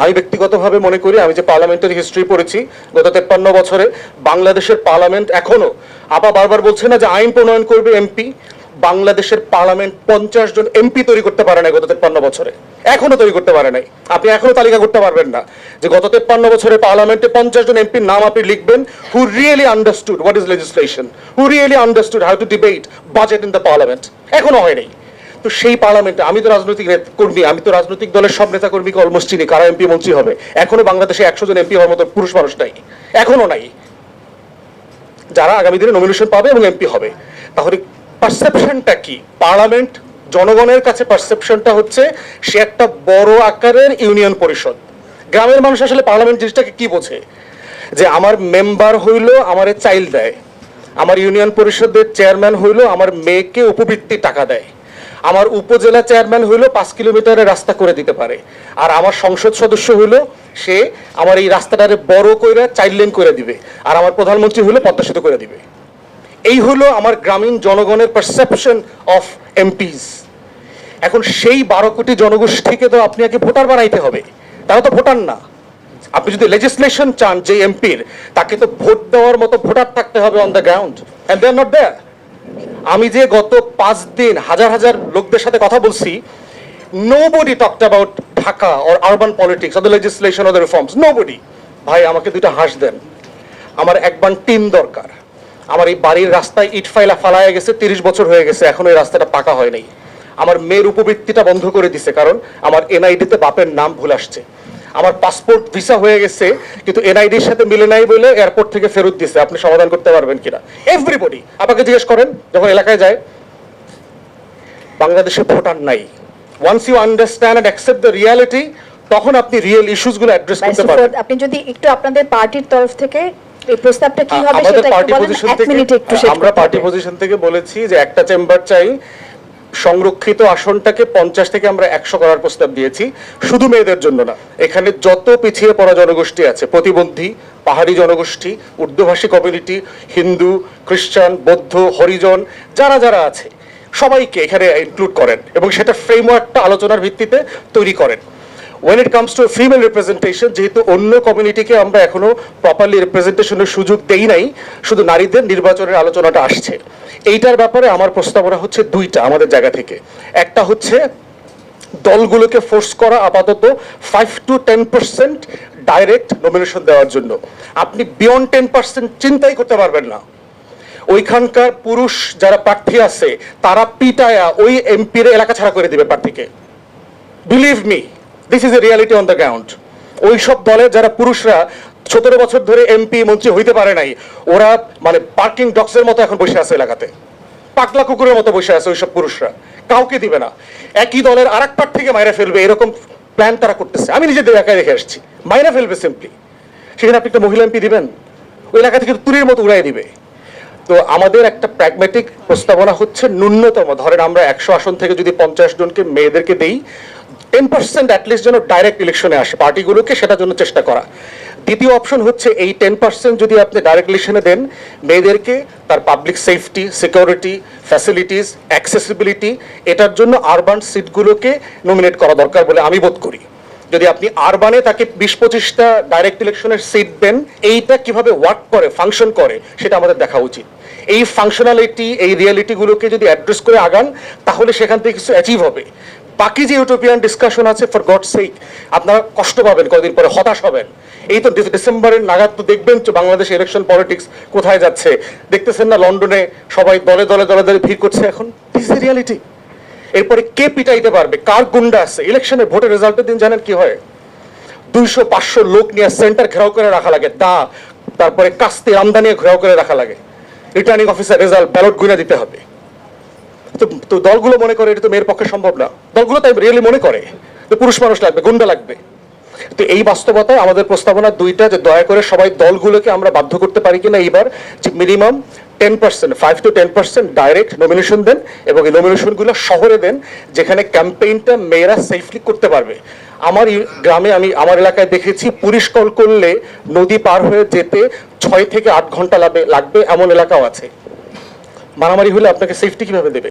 আমি ব্যক্তিগতভাবে মনে করি, আমি যে পার্লামেন্টারি হিস্ট্রি পড়েছি, গত তেপ্পান্ন বছরে বাংলাদেশের পার্লামেন্ট এখনও, আপা বারবার বলছে না যে আইন প্রণয়ন করবে এমপি, বাংলাদেশের পার্লামেন্ট পঞ্চাশ জন এমপি তৈরি করতে পারে না গত তেপ্পান্ন বছরে। এখনও তৈরি করতে পারে নাই। আপনি এখনও তালিকা করতে পারবেন না যে গত তেপ্পান্ন বছরে পার্লামেন্টে পঞ্চাশ জন এমপির নাম আপনি লিখবেন who really understood what is legislation who really understood how to debate budget in the parliament এখনও হয় নাই। তো সেই পার্লামেন্টে, আমি তো রাজনৈতিক কর্মী, আমি তো রাজনৈতিক দলের সব নেতা কর্মীকে অলমোস্ট চিনি, কারা এমপি মন্ত্রী হবে। এখনও বাংলাদেশে একশো জন এমপি হওয়ার মতো পুরুষ মানুষ নাই। এখনও নাই। যারা আগামী দিনে নমিনেশন পাবে এবং এমপি হবে। তাহলে পারসেপশনটা কি? পার্লামেন্ট, জনগণের কাছে পারসেপশনটা হচ্ছে সে একটা বড় আকারের ইউনিয়ন পরিষদ। গ্রামের মানুষ আসলে পার্লামেন্ট জিনিসটাকে কি বোঝে? যে আমার মেম্বার হইল, আমারে চাইল দেয়। আমার ইউনিয়ন পরিষদের চেয়ারম্যান হইল, আমার মেয়েকে উপবৃত্তি টাকা দেয়। আমার উপজেলা চেয়ারম্যান হইল পাঁচ কিলোমিটারের রাস্তা করে দিতে পারে। আর আমার সংসদ সদস্য হইল সে আমার এই রাস্তাটারে বড় কইরা চাইল্ড লেন করে দিবে। আর আমার প্রধানমন্ত্রী হলো পদ্মা সেতু করে দিবে। এই হলো আমার গ্রামীণ জনগণের পারসেপশন অফ এমপিস এখন সেই বারো কোটি জনগোষ্ঠীকে তো আপনি আগে ভোটার বানাইতে হবে। তারা তো ভোটার না। আপনি যদি লেজিসলেশন চান যে এমপির তাকে তো ভোট দেওয়ার মতো ভোটার থাকতে হবে on the ground and they are not there আমি যে গত পাঁচ দিন হাজার হাজার লোকদের সাথে কথা বলছি nobody talked about Dhaka or urban politics or the legislation or the reforms nobody ভাই, আমাকে দুটো হাঁস দেন। আমার একবার টিম দরকার। আমার এই বাড়ির রাস্তায় ইট ফাইলা ফালায় গেছে, তিরিশ বছর হয়ে গেছে, এখন এই রাস্তাটা পাকা হয় নাই। আমার মেয়ের উপবৃত্তিটা বন্ধ করে দিছে, কারণ আমার এনআইডিতে বাপের নাম ভুল আসছে। আমার পাসপোর্ট ভিসা হয়ে গেছে কিন্তু এনআইডির সাথে মিলে নাই বলে এয়ারপোর্ট থেকে ফেরত দিছে আপনি সমাধান করতে পারবেন কিনা? এভরিবডি আপনাকে জিজ্ঞেস করেন যখন এলাকায় যায় বাংলাদেশে ভোটার নাই। Once you understand and accept the reality তখন আপনি রিয়েল ইস্যুসগুলো অ্যাড্রেস করতে পারবেন। আপনি যদি একটু আপনাদের পার্টির তরফ থেকে এই প্রস্তাবটা কি হবে আমাদের সেটা একটু পার্টি বলেন? পজিশন মিনিটে একটু আমরা পার্টি পজিশন থেকে বলেছি যে একটা চেম্বার চাই সংরক্ষিত আসনটাকে পঞ্চাশ থেকে আমরা একশো করার প্রস্তাব দিয়েছি। শুধু মেয়েদের জন্য না, এখানে যত পিছিয়ে পড়া জনগোষ্ঠী আছে, প্রতিবন্ধী, পাহাড়ি জনগোষ্ঠী উর্দুভাষী কমিউনিটি হিন্দু, খ্রিস্টান, বৌদ্ধ, হরিজন, যারা যারা আছে, সবাইকে এখানে ইনক্লুড করেন এবং সেটা ফ্রেমওয়ার্কটা আলোচনার ভিত্তিতে তৈরি করেন। When it comes to female representation যেহেতু অন্য কমিউনিটিকে আমরা এখনও প্রপারলি রিপ্রেজেন্টেশনের সুযোগ দেই নাই, শুধু নারীদের নির্বাচনের আলোচনাটা আসছে। এইটার ব্যাপারে আমার প্রস্তাবনা হচ্ছে দুইটা আমাদের জায়গা থেকে। একটা হচ্ছে, দলগুলোকে ফোর্স করা আপাতত five to ten percent direct nomination দেওয়ার জন্য। আপনি বিয়ন্ড টেন পার্সেন্ট চিন্তাই করতে পারবেন না। ওইখানকার পুরুষ যারা প্রার্থী আছে, তারা পিটায়া ওই এমপির এলাকা ছাড়া করে দিবে প্রার্থীকে। Believe me this is a reality on the ground ওই সব দলের যারা পুরুষরা সতেরো বছর ধরে এমপি মন্ত্রী হইতে পারে নাই, ওরা মানে পার্কিং ডক্সের মতো এখন বসে আছে এলাকাতে। পাগলা কুকুরের মতো বসে আছে ওইসব পুরুষরা। কাউকে দিবে না। একই দলের আর এক প্রার্থীকে মাইরা ফেলবে, এরকম প্ল্যান তারা করতেছে। আমি নিজেদের এলাকায় দেখে আসছি। মাইরা ফেলবে সিম্পলি সেখানে আপনি একটা মহিলা এমপি দিবেন? ওই এলাকা থেকে তুরির মতো উড়াই দিবে। তো আমাদের একটা প্র্যাগমেটিক প্রস্তাবনা হচ্ছে ন্যূনতম। ধরেন আমরা একশো আসন থেকে যদি পঞ্চাশ জনকে মেয়েদেরকে দেই টেন পার্সেন্ট অ্যাটলিস্ট যেন ডাইরেক্ট ইলেকশনে আসে পার্টিগুলোকে সেটার জন্য চেষ্টা করা। দ্বিতীয় অপশন হচ্ছে এই টেন পার্সেন্ট যদি আপনি ডাইরেক্ট ইলেকশনে দেন, মেয়েদেরকে তার public safety security facilities accessibility এটার জন্য আরবান সিটগুলোকে নমিনেট করা দরকার বলে আমি বোধ করি। যদি আপনি আরবানে তাকে বিশ পঁচিশটা ডাইরেক্ট ইলেকশনের সিট দেন, এইটা কীভাবে ওয়ার্ক করে ফাংশন করে, সেটা আমাদের দেখা উচিত। এই ফাংশনালিটি এই রিয়ালিটিগুলোকে যদি অ্যাড্রেস করে আগান, তাহলে সেখান থেকে কিছু অ্যাচিভ হবে। বাকি যে ইউটোপিয়ান ডিসকাশন আছে ফর গড সেক আপনারা কষ্ট পাবেন কদিন পরে হতাশ হবেন। এই তো ডিসেম্বরের নাগাদ তো দেখবেন তো বাংলাদেশ ইলেকশন পলিটিক্স কোথায় যাচ্ছে। দেখতেছেন না লন্ডনে সবাই দলে দলে দলে দলে ভিড় করছে এখন? দিস রিয়ালিটি এরপরে কে পিটাইতে পারবে? কার গুন্ডা আছে? ইলেকশনে ভোটের রেজাল্টের দিন জানেন কি হয়? দুইশো, পাঁচশো লোক নিয়ে সেন্টার ঘেরাও করে রাখা লাগে। দা তারপরে কাস্তে আমদানি ঘেরাও করে রাখা লাগে। রিটার্নিং অফিসার রেজাল্ট ব্যালট গুনে দিতে হবে। তো তো দলগুলো মনে করে এটা তো মেয়ের পক্ষে সম্ভব না। দলগুলো তাই রিয়েলি মনে করে যে পুরুষ মানুষ লাগবে, গুন্ডা লাগবে। তো এই বাস্তবতায় আমাদের প্রস্তাবনা দুইটা যে দয়া করে সবাই দলগুলোকে আমরা বাধ্য করতে পারি কিনা এইবার যে minimum ten percent five to ten percent direct nomination দেন এবং এই নমিনেশনগুলো শহরে দেন যেখানে ক্যাম্পেইনটা মেয়েরা সেফলি করতে পারবে। আমার গ্রামে আমি, আমার এলাকায় দেখেছি পুলিশ কল করলে নদী পার হয়ে যেতে ছয় থেকে আট ঘণ্টা লাগবে লাগবে এমন এলাকাও আছে। মারামারি হলে আপনাকে সেফটি কীভাবে দেবে?